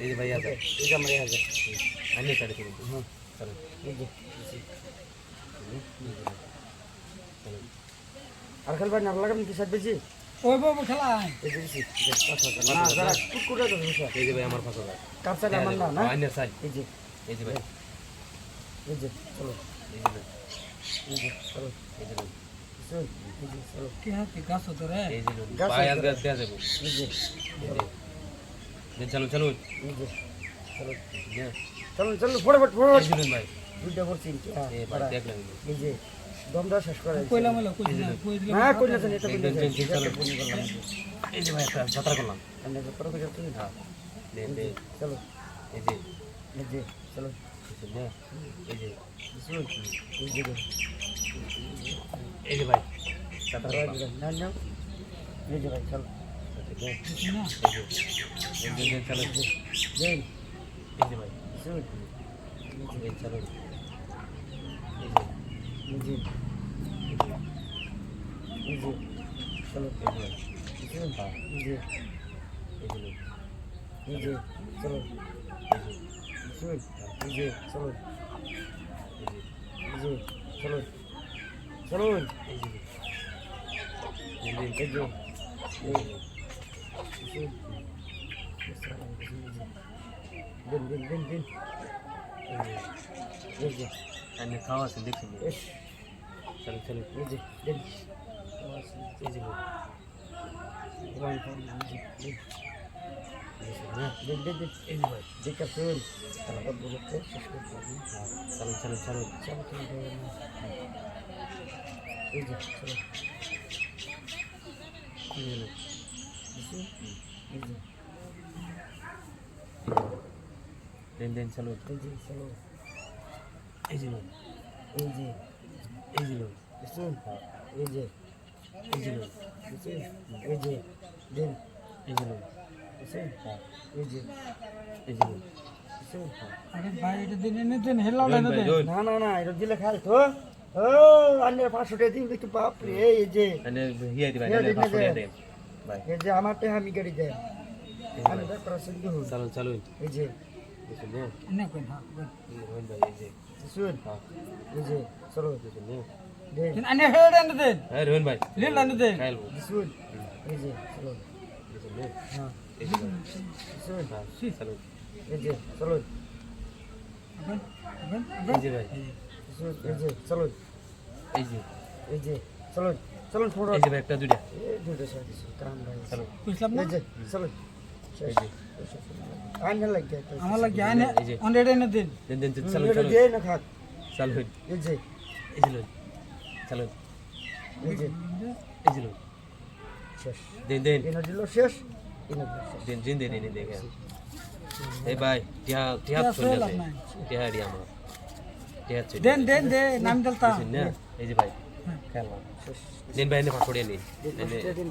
এই ভাই আছে এই আমার এই হাজার আনি সাড়ে তিন হ্যাঁ চলো আর খেলবার না লাগাম কি বেশি ওই বাবু খেলা এই বেশি না যারা কুকুরে তো এই যে ভাই আমার পাঁচ হাজার কাপসাটা আমার না না আইনের সাইড এই যে এই যে ভাই এই যে চলো এই যে এই যে চলো এই যে ভাই, চল, কি হাতে গাছ হতো রে এই যে গাছ ভাই আছে। আজকে দেয়া যাবে এই যে এই যে যে চলো চলো। এই যে চলো যে, চলো চলো ফটাফট ফটাফট ভাই। দুইটা করছি হ্যাঁ, এই যে। দমটা শেষ করে কইলাম হলো কইছিলাম কই দিলাম। না কই না এটা এই কই যে, না যে, যে, চলো। এই যে ভাই একটা যাত্রা করলাম। আমরা তো পরে করতে হ্যাঁ। চলো। এই যে। এই যে চলো। এই যে, এই যে এই যে ভাই। যাত্রা না না এই যে ভাই চলো। নে, না এই যে এই যে, যে, চলো দেন এই যে ভাই শুনুন এই চলো এই যে এই যে এই যে চলো এই যে ভাই শুনুন এই যে এই যে লোন এই যে চলো এই যে শুনুন এই যে চলো এই যে এই যে চলো এই যে চলো এই যে এই যে এই যে বুঝছেন এই যে এই যে বুঝছেন এই যে দিন এই যে বুঝছেন এই যে এই যে আরে ভাই এটা দিন এনে হেলা না ভাই দেন। লোন না না না এটা দিলে খাই তো। ও আন্নের পাঁচশো টাকা দিন দেখি বাপরে এই যে। হিয়া দিবা হিয়া দিবা, এই যে আমার টাকা আমি গাড়ি দেয় আমি ভাই, দেখ করা শুনতে হল চলো চলো এই যে নে এনে কই না লোন ভাই এই যে হ্যাঁ এই যে চলো দেন আনে হেড এনে দেন হ্যাঁ রোহন ভাই লিল এনে দেন খাইল এই যে চলো হ্যাঁ এই যে হ্যাঁ চলো এই যে চলো আবেন আবেন এই যে ভাই এই যে চলো এই যে এই যে চলো চলো ফটো এই যে ভাই একটা দুইটা। এই দুটো সাথে কাম ভাই চলো বুঝলাম না? চলো আইন লাগে আমার লাগে। অন রেড এনে দেন। দেন দেন দেন, চলো চলো দিয়ে না খাক। চলো এই যে। এই যে লোন। চলো এই যে। এই যে শেষ। দেন দেন। এনে দিল শেষ? এনে শেষ। দেন জিন এনে দেখে এই ভাই টিয়া টিয়া চলে নাই। টিয়া দি আমার। টিয়া চলে দেন দেন দে নাম দলতা এই যে ভাই। খেললাম শেষ দেন